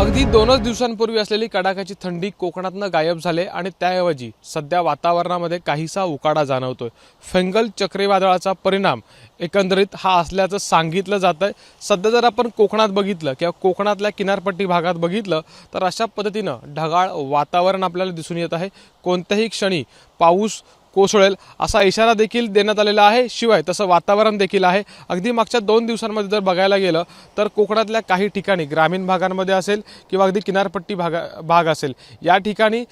अगदी दोनच दिवसांपूर्वी असलेली कडाक्याची थंडी कोकणातनं गायब झाले आणि त्याऐवजी सध्या वातावरणामध्ये काहीसा उकाडा जाणवतोय. फेंगल चक्रीवादळाचा परिणाम एकंदरीत हा असल्याचं सांगितलं जात आहे सध्या जर आपण कोकणात बघितलं किंवा कोकणातल्या किनारपट्टी भागात बघितलं तर अशा पद्धतीनं ढगाळ वातावरण आपल्याला दिसून येत आहे. कोणत्याही क्षणी पाऊस कोसळेल असा इशारा देखील देण्यात आलेला आहे. शिवाय तसं वातावरण देखील आहे. अगदी मागच्या दोन दिवसांमध्ये जर बघायला गेलं तर कोकणातल्या काही ठिकाणी ग्रामीण भागांमध्ये असेल किंवा अगदी किनारपट्टी भागा भाग असेल या ठिकाणी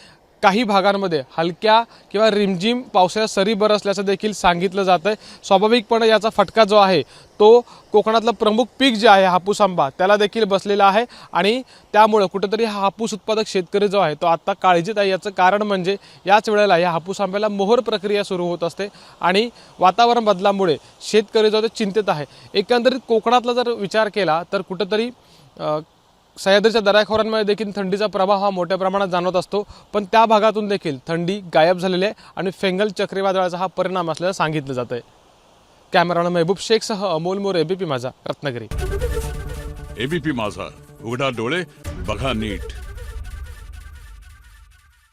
काही भागांमध्ये हलक्या किंवा रिमझिम पावसाच्या सरी बरसल्याचं देखील सांगितलं जातं आहे स्वाभाविकपणे याचा फटका जो आहे तो कोकणातलं प्रमुख पीक जे आहे हापूस आंबा त्याला देखील बसलेला आहे आणि त्यामुळं कुठेतरी हा हापूस उत्पादक शेतकरी जो आहे तो आत्ता काळजीत आहे. याचं कारण म्हणजे याच वेळेला या हापूस आंब्याला मोहर प्रक्रिया सुरू होत असते आणि वातावरण बदलामुळे शेतकरी जो आहे चिंतेत आहे. एकंदरीत कोकणातला जर विचार केला तर कुठंतरी सह्याद्रीच्या दऱ्याखोऱ्यांमध्ये देखील थंडीचा प्रभाव हा मोठ्या प्रमाणात जाणवत असतो पण त्या भागातून देखील थंडी गायब झालेली आहे आणि फेंगल चक्रीवादळाचा हा परिणाम असल्याचं सांगितलं जात आहे. कॅमेरामॅन महबूब शेखसह अमोल मोर एबीपी माझा रत्नागिरी. एबीपी माझा उघडा डोळे बघा नीट.